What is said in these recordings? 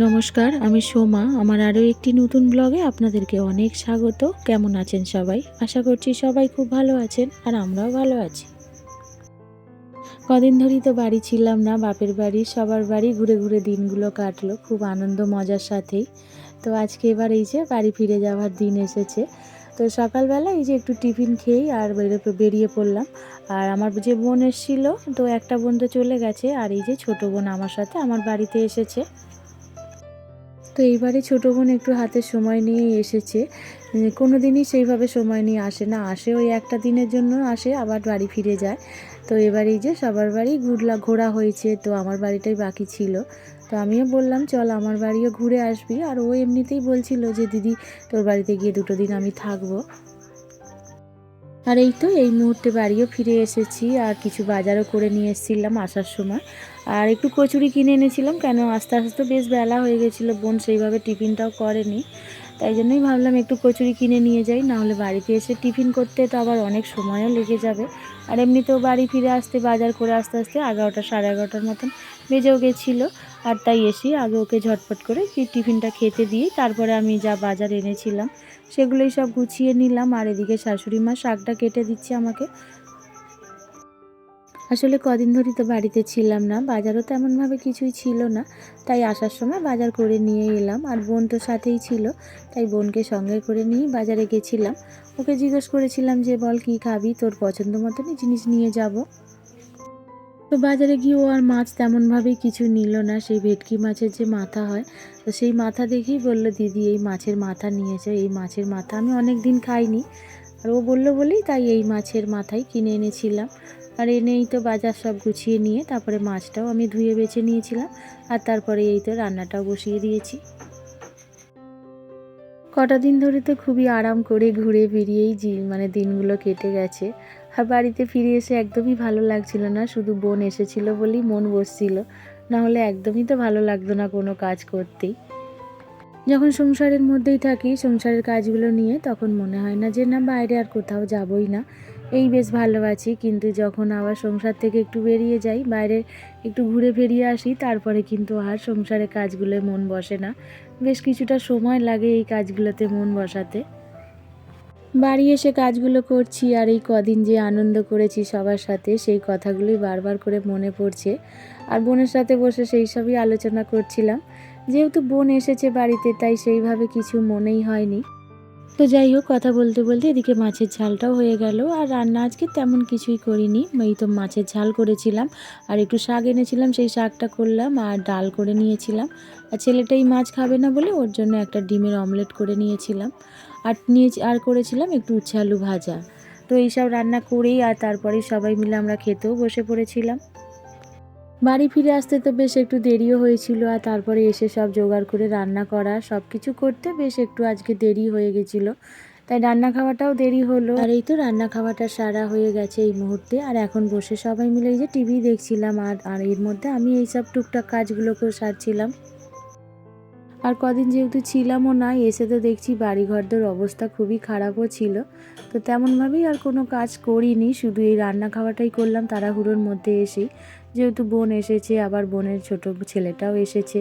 নমস্কার, আমি সোমা। আমার আরও একটি নতুন ব্লগে আপনাদেরকে অনেক স্বাগত। কেমন আছেন সবাই? আশা করছি সবাই খুব ভালো আছেন আর আমরাও ভালো আছি। কদিন ধরেই তো বাড়ি ছিলাম না, বাপের বাড়ি, সবার বাড়ি ঘুরে ঘুরে দিনগুলো কাটলো, খুব আনন্দ মজার সাথেই। তো আজকে এবার এই যে বাড়ি ফিরে যাওয়ার দিন এসেছে। তো সকালবেলা এই যে একটু টিফিন খেয়েই আর বেরো- বেরিয়ে পড়লাম। আর আমার যে বোন এসেছিল, তো একটা বোন তো চলে গেছে। আর এই যে ছোটো বোন আমার সাথে আমার বাড়িতে এসেছে। তো এইবারে ছোটো বোন একটু হাতে সময় নিয়ে এসেছে। কোনো দিনই সেইভাবে সময় নিয়ে আসে না। আসে ওই একটা দিনের জন্য আসে, আবার বাড়ি ফিরে যায়। তো এবার এই যে সবার বাড়ি ঘুরলা, ঘোরা হয়েছে, তো আমার বাড়িটাই বাকি ছিল। তো আমিও বললাম, চল আমার বাড়িও ঘুরে আসবি। আর ও এমনিতেই বলছিল যে, দিদি, তোর বাড়িতে গিয়ে দুটো দিন আমি থাকব। আর এই তো এই মুহূর্তে বাড়িও ফিরে এসেছি আর কিছু বাজারও করে নিয়ে এসেছিলাম আসার সময়। আর একটু কচুরি কিনে এনেছিলাম, কেন আস্তে আস্তে তো বেশ বেলা হয়ে গেছিল, বোন সেইভাবে টিফিনটাও করেনি। তাই জন্যই ভাবলাম একটু কচুরি কিনে নিয়ে যাই, নাহলে বাড়িতে এসে টিফিন করতে তো আবার অনেক সময়ও লেগে যাবে। আর এমনিতেও বাড়ি ফিরে আসতে, বাজার করে আস্তে আস্তে এগারোটা সাড়ে এগারোটার মতন বেজেও গেছিল। আর তাই এসে আগে ওকে ঝটপট করে টিফিনটা খেতে দিয়ে তারপরে আমি যা বাজার এনেছিলাম সেগুলোই সব গুছিয়ে নিলাম আর এদিকে শাশুড়ি মা শাকটা কেটে দিচ্ছে আমাকে। আসলে কদিন ধরেই তো বাড়িতে ছিলাম না, বাজারও তো তেমনভাবে কিছুই ছিল না, তাই আসার সময় বাজার করে নিয়ে এলাম আর বোন তো সাথেই ছিল, তাই বোনকে সঙ্গে করে নিয়ে বাজারে গেছিলাম। ওকে জিজ্ঞেস করেছিলাম যে, বল কি খাবি? তোর পছন্দ মতনই জিনিস নিয়ে যাব। তো বাজারে গিয়ে ও আর মাছ তেমনভাবেই কিছু নিল না। সেই ভেটকি মাছের যে মাথা হয়, তো সেই মাথা দেখেই বলল, দিদি, এই মাছের মাথা নিয়েছে এই মাছের মাথা আমি অনেক দিন খাইনি। আর ও বলল, বলেই তাই এই মাছের মাথাই কিনে এনেছিলাম। আর এনেই তো বাজার সব গুছিয়ে নিয়ে তারপরে মাছটাও আমি ধুয়ে বেছে নিয়েছিলাম। আর তারপরে এই তো রান্নাটাও বসিয়ে দিয়েছি। কটা দিন ধরে তো খুবই আরাম করে ঘুরে ফিরিয়েই জি মানে দিনগুলো কেটে গেছে। আর বাড়িতে ফিরে এসে একদমই ভালো লাগছিল না, শুধু বোন এসেছিল বলেই মন বসছিল। না হলে একদমই তো ভালো লাগতো না কোনো কাজ করতেই। যখন সংসারের মধ্যেই থাকি, সংসারের কাজগুলো নিয়ে তখন মনে হয় না যে, না, বাইরে আর কোথাও যাবই না। এই বেশ ভালো আছি, কিন্তু যখন আবার সংসার থেকে একটু বেরিয়ে যাই, বাইরে একটু ঘুরে বেরিয়ে আসি, তারপরে কিন্তু আর সংসারে কাজগুলোয় মন বসে না। বেশ কিছুটা সময় লাগে এই কাজগুলোতে মন বসাতে। বাড়ি এসে কাজগুলো করছি আর এই কদিন যে আনন্দ করেছি সবার সাথে, সেই কথাগুলোই বারবার করে মনে পড়ছে। আর বোনের সাথে বসে সেই সবই আলোচনা করছিলাম। যেহেতু বোন এসেছে বাড়িতে, তাই সেইভাবে কিছু মনেই হয়নি। তো যাই হোক, কথা বলতে বলতে এদিকে মাছের ঝালটাও হয়ে গেল। আর রান্না আজকে তেমন কিছুই করিনি। এই তো মাছের ঝাল করেছিলাম। আর একটু শাক এনেছিলাম, সেই শাকটা করলাম আর ডাল করে নিয়েছিলাম। আর ছেলেটাই মাছ খাবে না বলে ওর জন্য একটা ডিমের অমলেট করে নিয়েছিলাম। আর নিয়ে আর করেছিলাম একটু উচ্ছে আলু ভাজা। তো এইসব রান্না করেই আর তারপরেই সবাই মিলে আমরা খেতেও বসে পড়েছিলাম। বাড়ি ফিরে আসতে তো বেশ একটু দেরিও হয়েছিল আর তারপরে এসে সব জোগাড় করে রান্না করা সব কিছু করতে বেশ একটু আজকে দেরি হয়ে গেছিল। তাই রান্না খাওয়াটাও দেরি হলো। আর এই তো রান্না খাওয়াটা সারা হয়ে গেছে এই মুহূর্তে। আর এখন বসে সবাই মিলে এই যে টিভি দেখছিলাম আর আর এর মধ্যে আমি এই সব টুকটাক কাজগুলোকেও সারছিলাম। আর কদিন যেহেতু ছিলামও না, এসে তো দেখছি বাড়িঘরদের অবস্থা খুবই খারাপও ছিল। তো তেমনভাবেই আর কোনো কাজ করিনি, শুধু এই রান্না খাওয়াটাই করলাম তাড়াহুড়োর মধ্যে এসেই। যেহেতু বোন এসেছে, আবার বোনের ছোট ছেলেটাও এসেছে।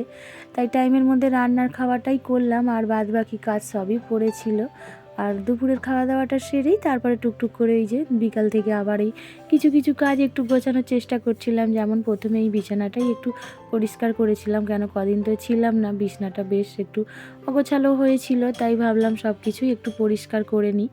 তাই টাইমের মধ্যে রান্নার খাওয়াটাই করলাম, আর বাদ বাকি কাজ সবই পড়েছিল। আর দুপুরের খাওয়া দাওয়াটা সেরেই তারপরে টুকটুক করে এই যে বিকাল থেকে আবার এই কিছু কিছু কাজ একটু গোছানোর চেষ্টা করছিলাম। যেমন প্রথমে এই বিছানাটাই একটু পরিষ্কার করেছিলাম, কেন কদিন তো ছিলাম না, বিছানাটা বেশ একটু অগোছালো হয়েছিল, তাই ভাবলাম সব কিছুই একটু পরিষ্কার করে নিই।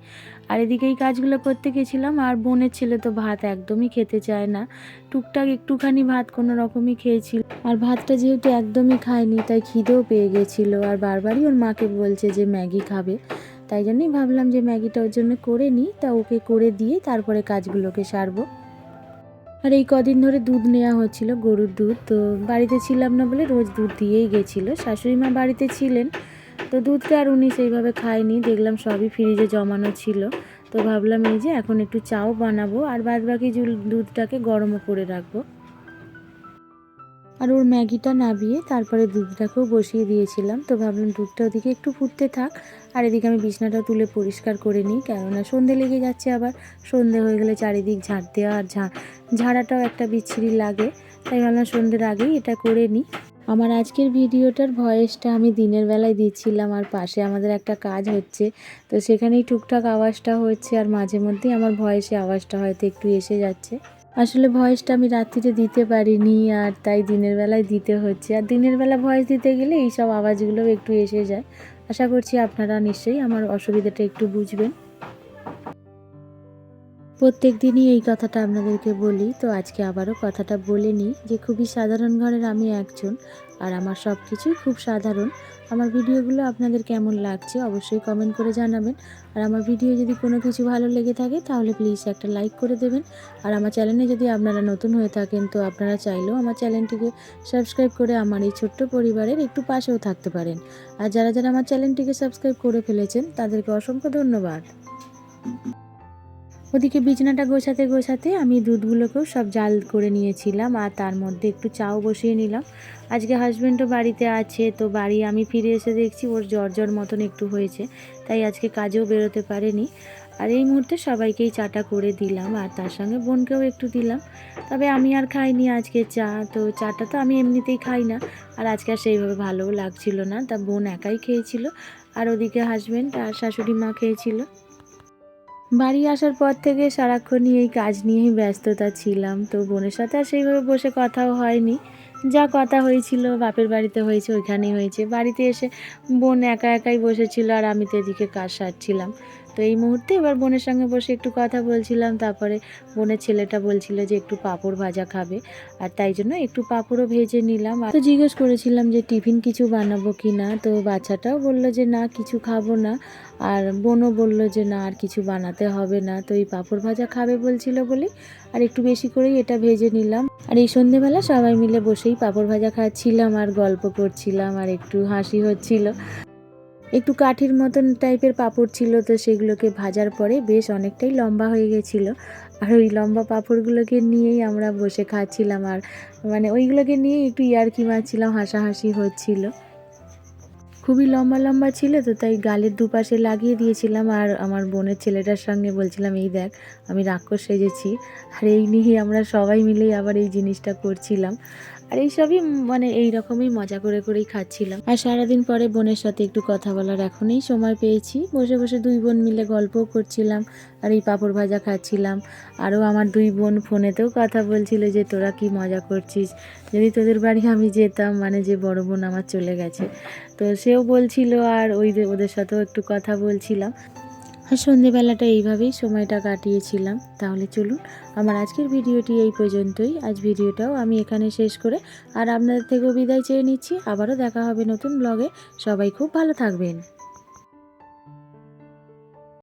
আর এদিকে এই কাজগুলো করতে গেছিলাম, আর বোনের ছেলে তো ভাত একদমই খেতে চায় না। টুকটাক একটুখানি ভাত কোনো রকমই খেয়েছিল। আর ভাতটা যেহেতু একদমই খায়নি, তাই খিদেও পেয়ে গেছিল। আর বারবারই ওর মাকে বলছে যে ম্যাগি খাবে। তাই জন্যই ভাবলাম যে ম্যাগিটা ওর জন্য করে নিই, তা ওকে করে দিয়ে তারপরে কাজগুলোকে সারবো। আর এই কদিন ধরে দুধ নেওয়া হচ্ছিল, গরুর দুধ, তো বাড়িতে ছিলাম না বলে রোজ দুধ দিয়েই গেছিল। শাশুড়ি মা বাড়িতে ছিলেন, তো দুধটা আর উনি সেইভাবে খায়নি, দেখলাম সবই ফ্রিজে জমানো ছিল। তো ভাবলাম এই যে এখন একটু চাও বানাবো, আর বাদ বাকি দুধটাকে গরমও করে রাখব। আর ওর ম্যাগিটা নাবিয়ে তারপরে দুধটাকেও বসিয়ে দিয়েছিলাম। তো ভাবলাম দুধটা ওদিকে একটু ফুটতে থাক, আর এদিকে আমি বিছনাটা তুলে পরিষ্কার করে নিই, কেননা সন্ধে লেগে যাচ্ছে আবার। সন্ধে হয়ে গেলে চারিদিক ঝাড় দেওয়া আর ঝাঁ ঝাড়াটাও একটা বিচ্ছিরি লাগে, তাই ভাবলাম সন্ধ্যের আগেই এটা করে নিই। আমার আজকের ভিডিওটার ভয়েসটা আমি দিনের বেলায় দিচ্ছিলাম, আর পাশে আমাদের একটা কাজ হচ্ছে। তো সেখানেই টুকটাক আওয়াজটা হচ্ছে, আর মাঝে মধ্যেই আমার ভয়েসে আওয়াজটা হয়তো একটু এসে যাচ্ছে। আসলে ভয়েসটা আমি রাত্রিতে দিতে পারিনি আর তাই দিনের বেলায় দিতে হচ্ছে। আর দিনের বেলা ভয়েস দিতে গেলে এইসব আওয়াজগুলো একটু এসে যায়। আশা করছি আপনারা নিশ্চয়ই আমার অসুবিধাটা একটু বুঝবেন। প্রত্যেক দিনই এই কথাটা আপনাদেরকে বলি। তো আজকে আবারও কথাটা বলে নিই যে, খুবই সাধারণ ঘরের আমি একজন আর আমার সব কিছুই খুব সাধারণ। আমার ভিডিওগুলো আপনাদের কেমন লাগছে অবশ্যই কমেন্ট করে জানাবেন। আর আমার ভিডিও যদি কোনো কিছু ভালো লেগে থাকে তাহলে প্লিজ একটা লাইক করে দেবেন। আর আমার চ্যানেলে যদি আপনারা নতুন হয়ে থাকেন তো আপনারা চাইলেও আমার চ্যানেলটিকে সাবস্ক্রাইব করে আমার এই ছোট্ট পরিবারের একটু পাশেও থাকতে পারেন। আর যারা যারা আমার চ্যানেলটিকে সাবস্ক্রাইব করে ফেলেছেন তাদেরকে অসংখ্য ধন্যবাদ। ওদিকে বিছানাটা গোছাতে গোছাতে আমি দুধগুলোকেও সব জাল করে নিয়েছিলাম আর তার মধ্যে একটু চাও বসিয়ে নিলাম। আজকে হাজব্যান্ডও বাড়িতে আছে, তো বাড়ি আমি ফিরে এসে দেখছি ওর জ্বর জ্বর মতন একটু হয়েছে, তাই আজকে কাজেও বেরোতে পারেনি। আর এই মুহূর্তে সবাইকেই চাটা করে দিলাম আর তার সঙ্গে বোনকেও একটু দিলাম। তবে আমি আর খাইনি আজকে চা, তো চাটা তো আমি এমনিতেই খাই না। আর আজকে আর সেইভাবে ভালোও লাগছিল না, তা বোন একাই খেয়েছিল। আর ওদিকে হাজব্যান্ড আর শাশুড়ি মা খেয়েছিল। বাড়ি আসার পর থেকে সারাক্ষণই এই কাজ নিয়েই ব্যস্ততা ছিলাম। তো বোনের সাথে আর সেইভাবে বসে কথাও হয়নি। যা কথা হয়েছিল, বাপের বাড়িতে হয়েছে, ওইখানেই হয়েছে। বাড়িতে এসে বোন একা একাই বসেছিল আর আমি তো এদিকে কাজ সারছিলাম। তো এই মুহূর্তে এবার বোনের সঙ্গে বসে একটু কথা বলছিলাম, তারপরে বোনের ছেলেটা বলছিল যে একটু পাঁপড় ভাজা খাবে, আর তাই জন্য একটু পাঁপড়ও ভেজে নিলাম। আর তো জিজ্ঞেস করেছিলাম যে টিফিন কিছু বানাবো কি না, তো বাচ্চাটাও বলল যে না, কিছু খাব না, আর বোনও বলল যে না, আর কিছু বানাতে হবে না, তো এই পাঁপড় ভাজা খাবে বলছিল বলেই আর একটু বেশি করেই এটা ভেজে নিলাম। আর এই সন্ধেবেলা সবাই মিলে বসেই পাঁপড় ভাজা খাচ্ছিলাম, আর গল্প করছিলাম, আর একটু হাসি হচ্ছিল। একটু কাঠির মতন টাইপের পাঁপড় ছিল তো সেগুলোকে ভাজার পরে বেশ অনেকটাই লম্বা হয়ে গেছিল। আর ওই লম্বা পাঁপড়গুলোকে নিয়েই আমরা বসে খাচ্ছিলাম আর মানে ওইগুলোকে নিয়ে একটু ইয়ার্কি মারছিলাম, হাসাহাসি হচ্ছিল। খুবই লম্বা লম্বা ছিল তো তাই গালের দুপাশে লাগিয়ে দিয়েছিলাম আর আমার বোনের ছেলেটার সঙ্গে বলছিলাম, এই দেখ, আমি রাক্ষস সেজেছি। আর এই নিয়েই আমরা সবাই মিলেই আবার এই জিনিসটা করছিলাম। আর এইসবই মানে এই রকমই মজা করে করেই খাচ্ছিলাম। আর সারাদিন পরে বোনের সাথে একটু কথা বলার এখনই সময় পেয়েছি। বসে বসে দুই বোন মিলে গল্পও করছিলাম আর এই পাঁপড় ভাজা খাচ্ছিলাম। আরও আমার দুই বোন ফোনেতেও কথা বলছিল যে, তোরা কি মজা করছিস? যদি তোদের বাড়ি আমি যেতাম মানে যে বড় বোন আমার চলে গেছে। তো সেও বলছিল আর ওই ওদের সাথেও একটু কথা বলছিলাম। আর সন্ধেবেলাটা এইভাবেই সময়টা কাটিয়েছিলাম। তাহলে চলুন, আমার আজকের ভিডিওটি এই পর্যন্তই। আজ ভিডিওটাও আমি এখানে শেষ করে আর আপনাদের থেকেও বিদায় চেয়ে নিচ্ছি। আবারও দেখা হবে নতুন ব্লগে সবাই খুব ভালো থাকবেন।